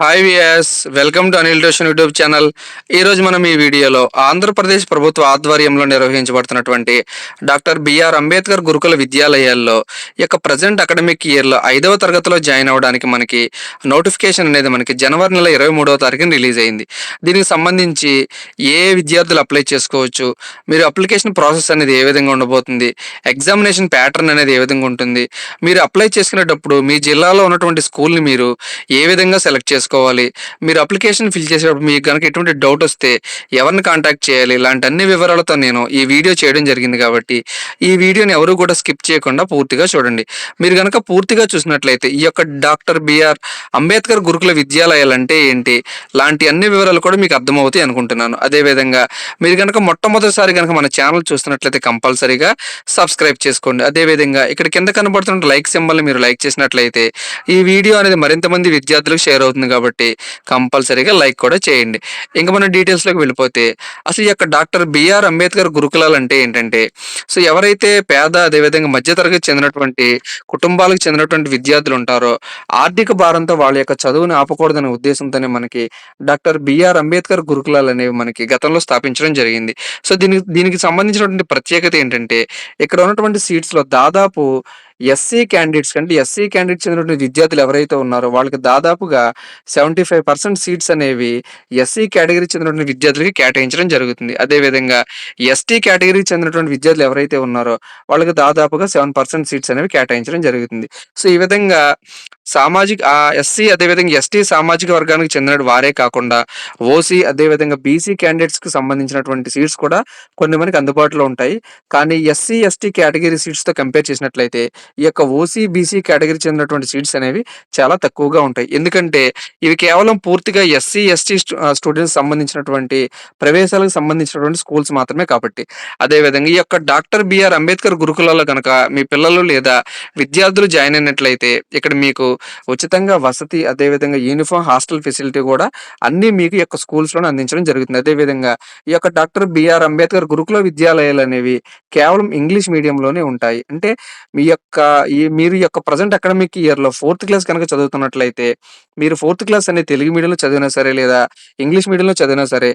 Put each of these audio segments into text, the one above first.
Hi viewers welcome to Anil tuition YouTube channel ఈరోజు మనం ఈ వీడియోలో ఆంధ్రప్రదేశ్ ప్రభుత్వ ఆధ్వర్యంలో నిర్వహించబడుతున్నటువంటి డాక్టర్ బిఆర్ అంబేద్కర్ గురుకుల విద్యాలయాల్లో యొక్క ప్రజెంట్ అకాడమిక్ ఇయర్లో ఐదవ తరగతిలో జాయిన్ అవ్వడానికి మనకి నోటిఫికేషన్ అనేది మనకి జనవరి నెల ఇరవై మూడవ తారీఖున రిలీజ్ అయింది. దీనికి సంబంధించి ఏ విద్యార్థులు అప్లై చేసుకోవచ్చు మీరు అప్లికేషన్ ప్రాసెస్ అనేది ఏ విధంగా ఉండబోతుంది ఎగ్జామినేషన్ ప్యాటర్న్ అనేది ఏ విధంగా ఉంటుంది మీరు అప్లై చేసుకునేటప్పుడు మీ జిల్లాలో ఉన్నటువంటి స్కూల్ని మీరు ఏ విధంగా సెలెక్ట్ చేసుకోవాలి మీరు అప్లికేషన్ ఫిల్ చేసేటప్పుడు మీకు కనుక ఎటువంటి డౌట్ వస్తే ఎవరిని కాంటాక్ట్ చేయాలి? ఇలాంటి అన్ని వివరాలతో నేను ఈ వీడియో చేయడం జరిగింది కాబట్టి ఈ వీడియోని ఎవరు కూడా స్కిప్ చేయకుండా పూర్తిగా చూడండి. మీరు కనుక పూర్తిగా చూసినట్లయితే ఈ యొక్క డాక్టర్ బిఆర్ అంబేద్కర్ గురుకుల విద్యాలయాలు అంటే ఏంటి? లాంటి అన్ని వివరాలు కూడా మీకు అర్థమవుతాయి అనుకుంటున్నాను. అదేవిధంగా మీరు కనుక మొట్టమొదటిసారి కనుక మన ఛానల్ చూస్తున్నట్లయితే కంపల్సరీగా సబ్స్క్రైబ్ చేసుకోండి. అదేవిధంగా ఇక్కడ కింద కనబడుతున్న లైక్ సింబల్ని మీరు లైక్ చేసినట్లయితే ఈ వీడియో అనేది మరింత మంది విద్యార్థులకు షేర్ అవుతుంది కాబట్టి కంపల్సరీగా లైక్ కూడా చేయండి. ఇంకా మనం డీటెయిల్స్లోకి వెళ్ళిపోతే అసలు ఈ యొక్క డాక్టర్ బిఆర్ అంబేద్కర్ గురుకులాలు అంటే ఏంటంటే సో ఎవరైతే పేద అదేవిధంగా మధ్యతరగతి చెందినటువంటి కుటుంబాలకు చెందినటువంటి విద్యార్థులు ఉంటారో ఆర్థిక భారంతో వాళ్ళ యొక్క చదువుని ఆపకూడదనే ఉద్దేశంతోనే మనకి డాక్టర్ బిఆర్ అంబేద్కర్ గురుకులాలు అనేవి మనకి గతంలో స్థాపించడం జరిగింది. సో దీనికి దీనికి సంబంధించినటువంటి ప్రత్యేకత ఏంటంటే ఇక్కడ ఉన్నటువంటి సీట్స్లో దాదాపు ఎస్సీ క్యాండిడేట్స్ అంటే ఎస్సీ క్యాండిడేట్స్ చెందినటువంటి విద్యార్థులు ఎవరైతే ఉన్నారో వాళ్ళకి దాదాపుగా సెవెంటీ ఫైవ్ పర్సెంట్ సీట్స్ అనేవి ఎస్సీ కేటగిరీ చెందినటువంటి విద్యార్థులకి కేటాయించడం జరుగుతుంది. అదేవిధంగా ఎస్టీ కేటగిరీకి చెందినటువంటి విద్యార్థులు ఎవరైతే ఉన్నారో వాళ్ళకి దాదాపుగా సెవెన్ పర్సెంట్ సీట్స్ అనేవి కేటాయించడం జరుగుతుంది. సో ఈ విధంగా సామాజిక ఎస్సీ అదేవిధంగా ఎస్టీ సామాజిక వర్గానికి చెందిన వారే కాకుండా ఓసీ అదేవిధంగా బీసీ క్యాండిడేట్స్కి సంబంధించినటువంటి సీట్స్ కూడా కొన్ని మనకి అందుబాటులో ఉంటాయి. కానీ ఎస్సీ ఎస్టీ కేటగిరీ సీట్స్తో కంపేర్ చేసినట్లయితే ఈ యొక్క ఓసీ బీసీ కేటగిరీ చెందినటువంటి సీట్స్ అనేవి చాలా తక్కువగా ఉంటాయి. ఎందుకంటే ఇవి కేవలం పూర్తిగా ఎస్సీ ఎస్టీ స్టూడెంట్స్ సంబంధించినటువంటి ప్రవేశాలకు సంబంధించినటువంటి స్కూల్స్ మాత్రమే కాబట్టి. అదేవిధంగా ఈ యొక్క డాక్టర్ బిఆర్ అంబేద్కర్ గురుకులాల్లో కనుక మీ పిల్లలు లేదా విద్యార్థులు జాయిన్ అయినట్లయితే ఇక్కడ మీకు ఉచితంగా వసతి అదేవిధంగా యూనిఫామ్ హాస్టల్ ఫెసిలిటీ కూడా అన్ని మీకు యొక్క స్కూల్స్లోనే అందించడం జరుగుతుంది. అదేవిధంగా ఈ యొక్క డాక్టర్ బిఆర్ అంబేద్కర్ గురుకుల విద్యాలయాలు అనేవి కేవలం ఇంగ్లీష్ మీడియంలోనే ఉంటాయి. అంటే మీ యొక్క ఈ మీరు యొక్క ప్రజెంట్ అకాడమిక్ ఇయర్లో ఫోర్త్ క్లాస్ కనుక చదువుతున్నట్లయితే మీరు ఫోర్త్ క్లాస్ అనే తెలుగు మీడియంలో చదివినా సరే లేదా ఇంగ్లీష్ మీడియంలో చదివినా సరే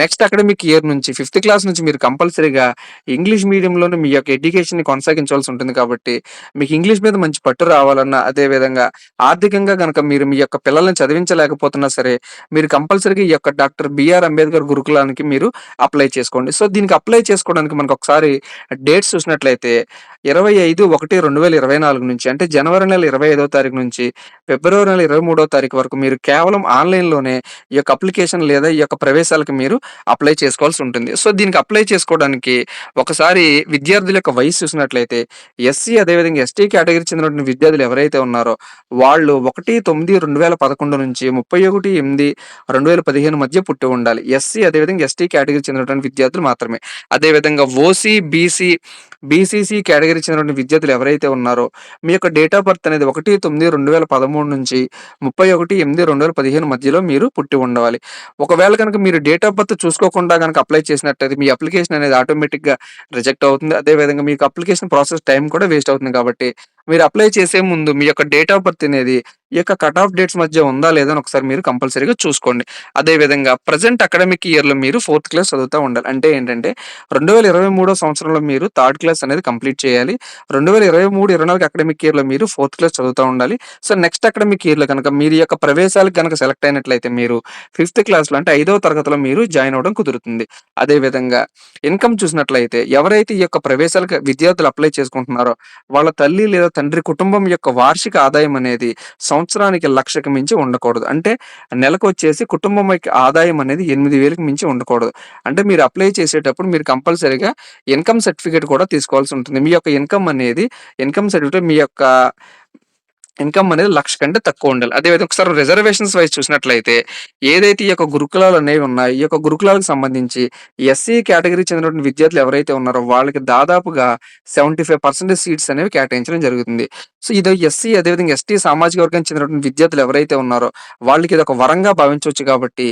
నెక్స్ట్ అకాడమిక్ ఇయర్ నుంచి ఫిఫ్త్ క్లాస్ నుంచి మీరు కంపల్సరీగా ఇంగ్లీష్ మీడియంలోనే మీ యొక్క ఎడ్యుకేషన్ని కొనసాగించవలసి ఉంటుంది కాబట్టి మీకు ఇంగ్లీష్ మీద మంచి పట్టు రావాలన్నా అదేవిధంగా ఆర్థికంగా కనుక మీరు మీ యొక్క పిల్లల్ని చదివించలేకపోతున్నా సరే మీరు కంపల్సరీగా ఈ యొక్క డాక్టర్ బిఆర్ అంబేద్కర్ గురుకులానికి మీరు అప్లై చేసుకోండి. సో దీనికి అప్లై చేసుకోవడానికి మనకు ఒకసారి డేట్స్ చూసినట్లయితే ఇరవై ఐదు ఒకటి రెండు వేల ఇరవై నాలుగు నుంచి అంటే జనవరి నెల ఇరవై ఐదో తారీఖు నుంచి ఫిబ్రవరి నెల ఇరవై మూడో తారీఖు వరకు మీరు కేవలం ఆన్లైన్లోనే ఈ యొక్క అప్లికేషన్ లేదా ఈ యొక్క ప్రవేశాలకు మీరు అప్లై చేసుకోవాల్సి ఉంటుంది. సో దీనికి అప్లై చేసుకోవడానికి ఒకసారి విద్యార్థుల యొక్క వయసు చూసినట్లయితే ఎస్సీ అదేవిధంగా ఎస్టీ కేటగిరీ చెందినటువంటి విద్యార్థులు ఎవరైతే ఉన్నారో వాళ్ళు ఒకటి తొమ్మిది రెండు వేల పదకొండు నుంచి ముప్పై ఒకటి ఎనిమిది రెండు వేల పదిహేను మధ్య పుట్టి ఉండాలి. ఎస్సీ అదేవిధంగా ఎస్టీ కేటగిరీ చెందినటువంటి విద్యార్థులు మాత్రమే. అదేవిధంగా ఓసీ బీసీ బీసీసీ కేటగిరీ చెందినటువంటి విద్యార్థులు ఎవరైతే ఉన్నారో మీ యొక్క డేట్ ఆఫ్ బర్త్ అనేది ఒకటి తొమ్మిది రెండు వేల పదమూడు నుంచి ముప్పై ఒకటి ఎనిమిది రెండు వేల పదిహేను మధ్యలో మీరు పుట్టి ఉండాలి. ఒకవేళ కనుక మీరు డేట్ ఆఫ్ బర్త్ చూసుకోకుండా కనుక అప్లై చేసినట్టయితే మీ అప్లికేషన్ అనేది ఆటోమేటిక్గా రిజెక్ట్ అవుతుంది. అదేవిధంగా మీకు అప్లికేషన్ ప్రాసెస్ టైం కూడా వేస్ట్ అవుతుంది కాబట్టి మీరు అప్లై చేసే ముందు మీ యొక్క డేట్ ఆఫ్ బర్త్ అనేది ఈ యొక్క కట్ ఆఫ్ డేట్స్ మధ్య ఉందా లేదా అని ఒకసారి మీరు కంపల్సరీగా చూసుకోండి. అదేవిధంగా ప్రజెంట్ అకాడమిక్ ఇయర్లో మీరు ఫోర్త్ క్లాస్ చదువుతూ ఉండాలి. అంటే ఏంటంటే రెండు వేల ఇరవై మూడో సంవత్సరంలో మీరు థర్డ్ క్లాస్ అనేది కంప్లీట్ చేయాలి. రెండు వేల ఇరవై మూడు ఇరవై నాలుగు అకాడమిక్ ఇయర్లో మీరు ఫోర్త్ క్లాస్ చదువుతూ ఉండాలి. సో నెక్స్ట్ అకాడమిక్ ఇయర్లో కనుక మీరు యొక్క ప్రవేశాలకు కనుక సెలెక్ట్ అయినట్లయితే మీరు ఫిఫ్త్ క్లాస్లో అంటే ఐదవ తరగతిలో మీరు జాయిన్ అవ్వడం కుదురుతుంది. అదేవిధంగా ఇన్కమ్ చూసినట్లయితే ఎవరైతే ఈ యొక్క ప్రవేశాలకు విద్యార్థులు అప్లై చేసుకుంటున్నారో వాళ్ళ తల్లి లేదా తండ్రి కుటుంబం యొక్క వార్షిక ఆదాయం అనేది సంవత్సరానికి లక్షకు మించి ఉండకూడదు. అంటే నెలకు వచ్చేసి కుటుంబం యొక్క ఆదాయం అనేది ఎనిమిది వేలకు మించి ఉండకూడదు. అంటే మీరు అప్లై చేసేటప్పుడు మీరు కంపల్సరీగా ఇన్కమ్ సర్టిఫికేట్ కూడా తీసుకోవాల్సి ఉంటుంది. మీ యొక్క ఇన్కమ్ అనేది ఇన్కమ్ సర్టిఫికేట్ మీ యొక్క ఇన్కమ్ అనేది లక్ష కంటే తక్కువ ఉండాలి. అదేవిధంగా ఒకసారి రిజర్వేషన్స్ వైజ్ చూసినట్లయితే ఏదైతే ఈ యొక్క గురుకులాలు అనేవి ఉన్నాయో ఈ యొక్క గురుకులాలకు సంబంధించి ఎస్సీ కేటగిరీ చెందినటువంటి విద్యార్థులు ఎవరైతే ఉన్నారో వాళ్ళకి దాదాపుగా సెవెంటీ ఫైవ్ పర్సెంటేజ్ సీట్స్ అనేవి కేటాయించడం జరుగుతుంది. సో ఇది ఎస్సీ అదేవిధంగా ఎస్టీ సామాజిక వర్గానికి చెందినటువంటి విద్యార్థులు ఎవరైతే ఉన్నారో వాళ్ళకి ఇది ఒక వరంగా భావించవచ్చు కాబట్టి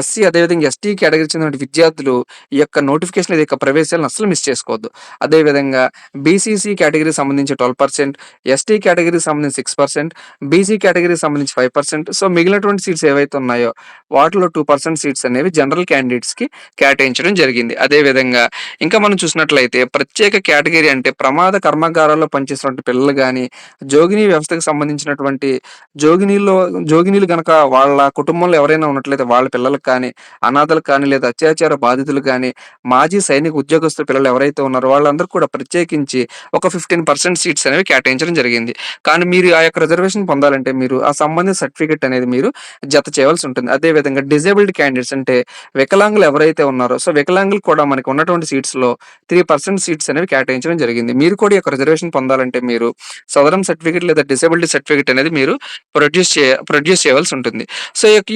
ఎస్సీ అదేవిధంగా ఎస్టీ కేటగిరీ చెందిన విద్యార్థులు ఈ యొక్క నోటిఫికేషన్ యొక్క ప్రవేశాలను అస్సలు మిస్ చేసుకోవద్దు. అదేవిధంగా బీసీసీ కేటగిరీకి సంబంధించి ట్వెల్వ్ పర్సెంట్ ఎస్టీ కేటగిరీకి సంబంధించి సిక్స్ పర్సెంట్ బీసీ కేటగిరీకి సంబంధించి ఫైవ్ పర్సెంట్ సో మిగిలినటువంటి సీట్స్ ఏవైతే ఉన్నాయో వాటిలో టూ పర్సెంట్ సీట్స్ అనేవి జనరల్ క్యాండిడేట్స్కి కేటాయించడం జరిగింది. అదేవిధంగా ఇంకా మనం చూసినట్లయితే ప్రత్యేక కేటగిరీ అంటే ప్రమాద కర్మాగారాల్లో పనిచేసినటువంటి పిల్లలు కానీ జోగిని వ్యవస్థకు సంబంధించినటువంటి జోగినీలో జోగినీలు గనక వాళ్ళ కుటుంబంలో ఎవరైనా ఉన్నట్లయితే వాళ్ళ పిల్లలకు కానీ అనాథలకు కానీ లేదా అత్యాచార బాధితులు కానీ మాజీ సైనిక ఉద్యోగస్తుల పిల్లలు ఎవరైతే ఉన్నారో వాళ్ళందరూ కూడా ప్రత్యేకించి ఒక ఫిఫ్టీన్ పర్సెంట్ సీట్స్ అనేవి కేటాయించడం జరిగింది. కానీ మీరు ఆ యొక్క రిజర్వేషన్ పొందాలంటే మీరు ఆ సంబంధిత సర్టిఫికెట్ అనేది మీరు జత చేయవలసి ఉంటుంది. అదేవిధంగా డిజేబుల్డ్ క్యాండిడేట్స్ అంటే వికలాంగులు ఎవరైతే ఉన్నారో సో వికలాంగులు కూడా మనకి ఉన్నటువంటి సీట్స్లో త్రీ పర్సెంట్ సీట్స్ అనేవి కేటాయించడం జరిగింది. మీరు కూడా ఈ యొక్క రిజర్వేషన్ పొందాలంటే మీరు సదరం సర్టిఫికేట్ లేదా డిసేబిలిటీ సర్టిఫికేట్ అనేది మీరు ప్రొడ్యూస్ చే ప్రొడ్యూస్ చేయవలసి ఉంటుంది. సో ఈ యొక్క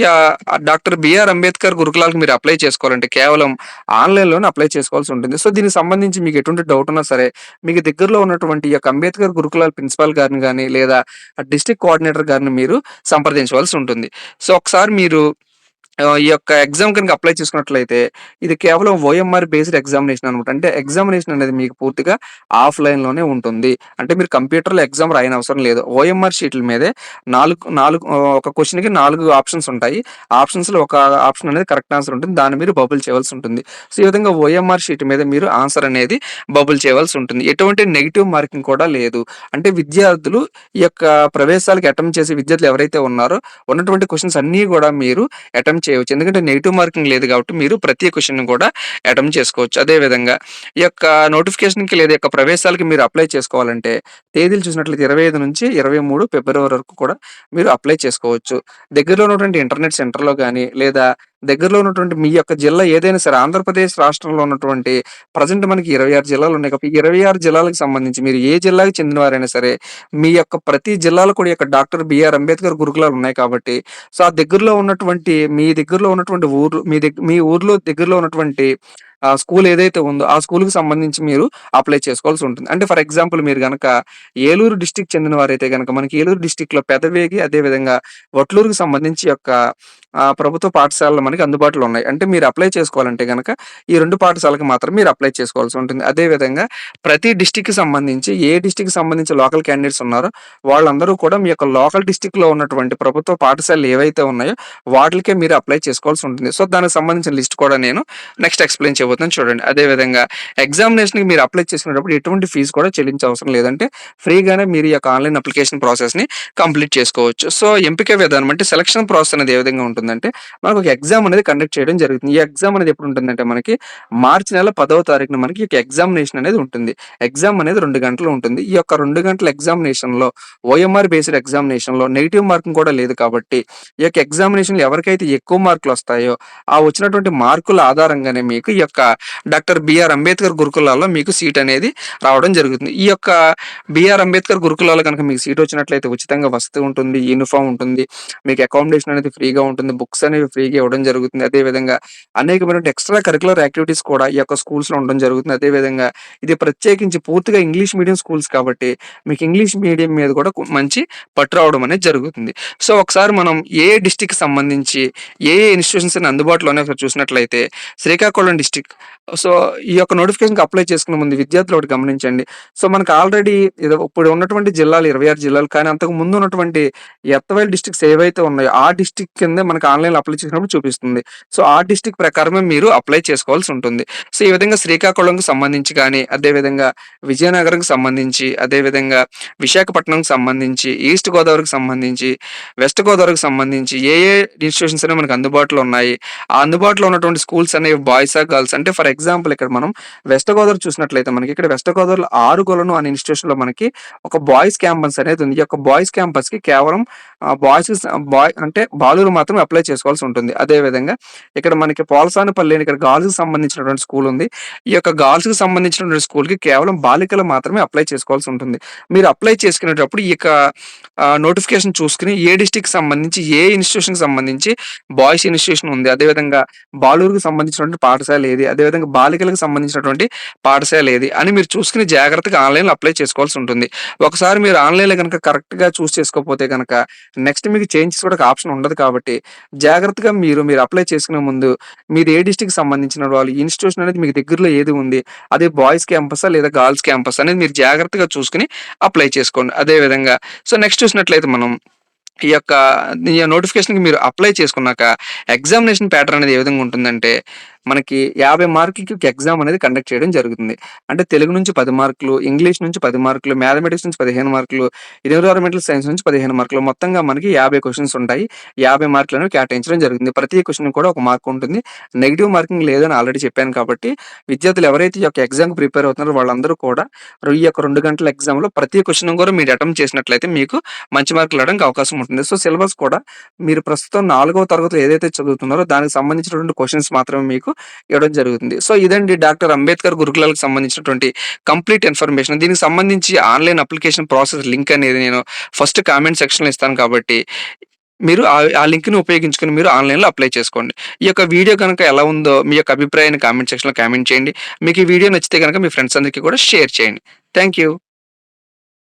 డాక్టర్ బిఆర్ అంబేద్కర్ గురుకులాలకు మీరు అప్లై చేసుకోవాలంటే కేవలం ఆన్లైన్లోనే అప్లై చేసుకోవాల్సి ఉంటుంది. సో దీనికి సంబంధించి మీకు ఎటువంటి డౌట్ ఉన్నా సరే మీకు దగ్గరలో ఉన్నటువంటి ఈ యొక్క అంబేద్కర్ గురుకులాల ప్రిన్సిపాల్ గారిని కానీ లేదా డిస్ట్రిక్ట్ కోఆర్డినేటర్ గారిని మీరు సంప్రదించవలసి ఉంటుంది. సో ఒకసారి మీరు ఈ యొక్క ఎగ్జామ్ కనుక అప్లై చేసుకున్నట్లయితే ఇది కేవలం ఓఎంఆర్ బేస్డ్ ఎగ్జామినేషన్ అనమాట అంటే ఎగ్జామినేషన్ అనేది మీకు పూర్తిగా ఆఫ్లైన్లోనే ఉంటుంది. అంటే మీరు కంప్యూటర్లో ఎగ్జామ్ రాయని అవసరం లేదు ఓఎంఆర్ షీట్ల మీదే నాలుగు నాలుగు ఒక క్వశ్చన్కి నాలుగు ఆప్షన్స్ ఉంటాయి. ఆప్షన్స్లో ఒక ఆప్షన్ అనేది కరెక్ట్ ఆన్సర్ ఉంటుంది. దాన్ని మీరు బబుల్ చేయవలసి ఉంటుంది. సో ఈ విధంగా ఓఎంఆర్ షీట్ మీద మీరు ఆన్సర్ అనేది బబుల్ చేయవలసి ఉంటుంది. ఎటువంటి నెగిటివ్ మార్కింగ్ కూడా లేదు. అంటే విద్యార్థులు ఈ యొక్క ప్రవేశాలకు అటెంప్ట్ చేసే విద్యార్థులు ఎవరైతే ఉన్నారో ఉన్నటువంటి క్వశ్చన్స్ అన్నీ కూడా మీరు అటెంప్ట్ చేయవచ్చు. ఎందుకంటే నెగిటివ్ మార్కింగ్ లేదు కాబట్టి మీరు ప్రతి క్వశ్చన్ కూడా అటెంప్ట్ చేసుకోవచ్చు. అదే విధంగా ఈ యొక్క నోటిఫికేషన్కి లేదా యొక్క ప్రవేశాలకి మీరు అప్లై చేసుకోవాలంటే తేదీలు చూసినట్లయితే ఇరవై ఐదు నుంచి ఇరవై మూడు ఫిబ్రవరి వరకు కూడా మీరు అప్లై చేసుకోవచ్చు. దగ్గరలో ఉన్నటువంటి ఇంటర్నెట్ సెంటర్లో కానీ లేదా దగ్గరలో ఉన్నటువంటి మీ యొక్క జిల్లా ఏదైనా సరే ఆంధ్రప్రదేశ్ రాష్ట్రంలో ఉన్నటువంటి ప్రజెంట్ మనకి ఇరవై ఆరు జిల్లాలు ఉన్నాయి. కాబట్టి ఇరవై ఆరు జిల్లాలకు సంబంధించి మీరు ఏ జిల్లాకి చెందినవారైనా సరే మీ యొక్క ప్రతి జిల్లాలో కూడా యొక్క డాక్టర్ బిఆర్ అంబేద్కర్ గురుకులాలు ఉన్నాయి కాబట్టి సో ఆ దగ్గరలో ఉన్నటువంటి మీ దగ్గరలో ఉన్నటువంటి ఊర్లు మీ దగ్గర మీ ఊర్లో దగ్గరలో ఉన్నటువంటి ఆ స్కూల్ ఏదైతే ఉందో ఆ స్కూల్కి సంబంధించి మీరు అప్లై చేసుకోవాల్సి ఉంటుంది. అంటే ఫర్ ఎగ్జాంపుల్ మీరు కనుక ఏలూరు డిస్టిక్ చెందిన వారైతే కనుక మనకి ఏలూరు డిస్టిక్లో పెదవేగి అదే విధంగా వట్లూరుకి సంబంధించి యొక్క ప్రభుత్వ పాఠశాలలు మనకి అందుబాటులో ఉన్నాయి. అంటే మీరు అప్లై చేసుకోవాలంటే కనుక ఈ రెండు పాఠశాలకు మాత్రం మీరు అప్లై చేసుకోవాల్సి ఉంటుంది. అదే విధంగా ప్రతి డిస్టిక్కి సంబంధించి ఏ డిస్టిక్ సంబంధించి లోకల్ క్యాండిడేట్స్ ఉన్నారో వాళ్ళందరూ కూడా మీ యొక్క లోకల్ డిస్టిక్లో ఉన్నటువంటి ప్రభుత్వ పాఠశాలలు ఏవైతే ఉన్నాయో వాటికే మీరు అప్లై చేసుకోవాల్సి ఉంటుంది. సో దానికి సంబంధించిన లిస్ట్ కూడా నేను నెక్స్ట్ ఎక్స్ప్లెయిన్ చేయబోతున్నాను. చూడండి. అదే విధంగా ఎగ్జామినేషన్కి మీరు అప్లై చేసుకునేటప్పుడు ఎటువంటి ఫీజు కూడా చెల్లించవసరం లేదంటే ఫ్రీగానే మీరు ఈ యొక్క ఆన్లైన్ అప్లికేషన్ ప్రాసెస్ని కంప్లీట్ చేసుకోవచ్చు. సో ఎంపిక విధానం అంటే సెలక్షన్ ప్రాసెస్ అనేది ఏ విధంగా ఉంటుందంటే మనకు ఒక ఎగ్జామ్ అనేది కండక్ట్ చేయడం జరుగుతుంది. ఈ ఎగ్జామ్ అనేది ఎప్పుడు ఉంటుందంటే మనకి మార్చి నెల పదవ తారీఖున మనకి ఒక ఎగ్జామినేషన్ అనేది ఉంటుంది. ఎగ్జామ్ అనేది రెండు గంటలు ఉంటుంది. ఈ యొక్క రెండు గంటల ఎగ్జామినేషన్లో ఓఎంఆర్ బేస్డ్ ఎగ్జామినేషన్లో నెగిటివ్ మార్కింగ్ కూడా లేదు కాబట్టి ఈ యొక్క ఎగ్జామినేషన్ ఎవరికైతే ఎక్కువ మార్కులు వస్తాయో ఆ వచ్చినటువంటి మార్కుల ఆధారంగానే మీకు ఈ యొక్క డాక్టర్ బిఆర్ అంబేద్కర్ గురుకులాల్లో మీకు సీట్ అనేది రావడం జరుగుతుంది. ఈ యొక్క బిఆర్ అంబేద్కర్ గురుకులాల్లో కనుక మీకు సీట్ వచ్చినట్లయితే ఉచితంగా వస్తూ ఉంటుంది యూనిఫామ్ ఉంటుంది మీకు అకామిడేషన్ అనేది ఫ్రీగా ఉంటుంది బుక్స్ అనేవి ఫ్రీగా ఇవ్వడం జరుగుతుంది. అదే విధంగా అనేకమైన ఎక్స్ట్రా కరికులర్ యాక్టివిటీస్ కూడా ఈ యొక్క స్కూల్స్లో లో ఉండడం జరుగుతుంది. అదే విధంగా ఇది ప్రత్యేకించి పూర్తిగా ఇంగ్లీష్ మీడియం స్కూల్స్ కాబట్టి మీకు ఇంగ్లీష్ మీడియం మీద కూడా మంచి పట్టు రావడం అనేది జరుగుతుంది. సో ఒకసారి మనం ఏ డిస్టిక్ సంబంధించి ఏ ఏ ఇన్స్టిట్యూషన్స్ అందుబాటులోనే ఒకసారి చూసినట్లయితే శ్రీకాకుళం డిస్టిక్. సో ఈ యొక్క నోటిఫికేషన్కి అప్లై చేసుకునే ముందు విద్యార్థులు ఒకటి గమనించండి. సో మనకు ఆల్రెడీ ఇప్పుడు ఉన్నటువంటి జిల్లాలు ఇరవై ఆరు జిల్లాలు కానీ అంతకు ముందు ఉన్నటువంటి ఎత్తవేల్ డిస్టిక్స్ ఏవైతే ఉన్నాయో ఆ డిస్టిక్ కింద మన మనకి ఆన్లైన్ అప్లై చేసినప్పుడు చూపిస్తుంది. సో ఆ డిస్టిక్ ప్రకారమే మీరు అప్లై చేసుకోవాల్సి ఉంటుంది. సో ఈ విధంగా శ్రీకాకుళంకి సంబంధించి కానీ అదేవిధంగా విజయనగరంకి సంబంధించి అదేవిధంగా విశాఖపట్నంకి సంబంధించి ఈస్ట్ గోదావరికి సంబంధించి వెస్ట్ గోదావరికి సంబంధించి ఏ ఏ ఇన్స్టిట్యూషన్స్ అనేవి మనకు అందుబాటులో ఉన్నాయి. ఆ అందుబాటులో ఉన్నటువంటి స్కూల్స్ అనేవి బాయ్స్ ఆ గర్ల్స్. అంటే ఫర్ ఎగ్జాంపుల్ ఇక్కడ మనం వెస్ట్ గోదావరి చూసినట్లయితే మనకి ఇక్కడ వెస్ట్ గోదావరిలో ఆరుగొలను అనే ఇన్స్టిట్యూషన్లో మనకి ఒక బాయ్స్ క్యాంపస్ అనేది ఉంది. ఈ యొక్క బాయ్స్ క్యాంపస్కి కేవలం బాయ్స్ బాయ్ అంటే బాలురు మాత్రం అప్లై చేసుకోవాల్సి ఉంటుంది. అదే విధంగా ఇక్కడ మనకి పోలసానపల్లి అని ఇక్కడ గర్ల్స్‌కి సంబంధించినటువంటి స్కూల్ ఉంది. ఈ యొక్క గర్ల్స్‌కి సంబంధించినటువంటి స్కూల్‌కి కేవలం బాలికలు మాత్రమే అప్లై చేసుకోవాల్సి ఉంటుంది. మీరు అప్లై చేసుకునేటప్పుడు ఈ యొక్క నోటిఫికేషన్ చూసుకుని ఏ డిస్టిక్ సంబంధించి, ఏ ఇన్‌స్టిట్యూషన్‌కి సంబంధించి బాయ్స్ ఇన్‌స్టిట్యూషన్ ఉంది. అదేవిధంగా బాలురికి సంబంధించినటువంటి పాఠశాల ఏది, అదేవిధంగా బాలికలకు సంబంధించినటువంటి పాఠశాల ఏది అని మీరు చూసుకుని జాగ్రత్తగా ఆన్‌లైన్‌లో అప్లై చేసుకోవాల్సి ఉంటుంది. ఒకసారి మీరు ఆన్‌లైన్‌లో కనుక కరెక్ట్‌గా చూస్ చేసుకోకపోతే కనుక నెక్స్ట్ మీకు చేంజ్ చేసుకోవడానికి ఆప్షన్ ఉండదు కాబట్టి జాగ్రత్తగా మీరు, మీరు అప్లై చేసుకునే ముందు మీరు ఏ డిస్టిక్ సంబంధించిన వాళ్ళు, ఇన్‌స్టిట్యూషన్ అనేది మీకు దగ్గరలో ఏది ఉంది, అదే బాయ్స్ క్యాంపసా లేదా గర్ల్స్ క్యాంపస్ అనేది మీరు జాగ్రత్తగా చూసుకొని అప్లై చేసుకోండి. అదే విధంగా సో నెక్స్ట్ చూసినట్లయితే మనం ఈ యొక్క ఈ నోటిఫికేషన్‌కి మీరు అప్లై చేసుకున్నాక ఎగ్జామినేషన్ ప్యాటర్న్ అనేది ఏ విధంగా ఉంటుందంటే మనకి 50 మార్కులకి ఒక ఎగ్జామ్ అనేది కండక్ట్ చేయడం జరుగుతుంది. అంటే తెలుగు నుంచి పది మార్కులు, ఇంగ్లీష్ నుంచి పది మార్కులు, మ్యాథమెటిక్స్ నుంచి 15 మార్కులు, ఎన్విరాన్మెంటల్ సైన్స్ నుంచి 15 మార్కులు మొత్తంగా మనకి యాభై క్వశ్చన్స్ ఉంటాయి. 50 మార్కులు అనేవి కేటాయించడం జరుగుతుంది. ప్రతి క్వశ్చన్ కూడా ఒక మార్క్ ఉంటుంది. నెగిటివ్ మార్కింగ్ లేదని ఆల్రెడీ చెప్పాను కాబట్టి విద్యార్థులు ఎవరైతే ఈ యొక్క ఎగ్జామ్ ప్రిపేర్ అవుతున్నారో వాళ్ళందరూ కూడా ఈ యొక్క రెండు గంటల ఎగ్జామ్‌లో ప్రతి క్వశ్చన్ కూడా మీరు అటెంప్ట్ చేసినట్లయితే మీకు మంచి మార్కులు రావడానికి అవకాశం ఉంటుంది. సో సిలబస్ కూడా మీరు ప్రస్తుతం నాలుగవ తరగతిలో ఏదైతే చదువుతున్నారో దానికి సంబంధించినటువంటి క్వశ్చన్స్ మాత్రమే మీకు ఇవ్వడం జరుగుతుంది. సో ఇదండి డాక్టర్ అంబేద్కర్ గురుకులాలకు సంబంధించినటువంటి కంప్లీట్ ఇన్ఫర్మేషన్. దీనికి సంబంధించి ఆన్‌లైన్ అప్లికేషన్ ప్రాసెస్ లింక్ అనేది నేను ఫస్ట్ కామెంట్ సెక్షన్‌లో ఇస్తాను కాబట్టి మీరు ఆ లింక్‌ని ఉపయోగించుకుని మీరు ఆన్‌లైన్‌లో అప్లై చేసుకోండి. ఈ యొక్క వీడియో కనుక ఎలా ఉందో మీ యొక్క అభిప్రాయాన్ని కామెంట్ సెక్షన్‌లో కామెంట్ చేయండి. మీకు ఈ వీడియో నచ్చితే కనుక మీ ఫ్రెండ్స్ అందరికీ కూడా షేర్ చేయండి. Thank you.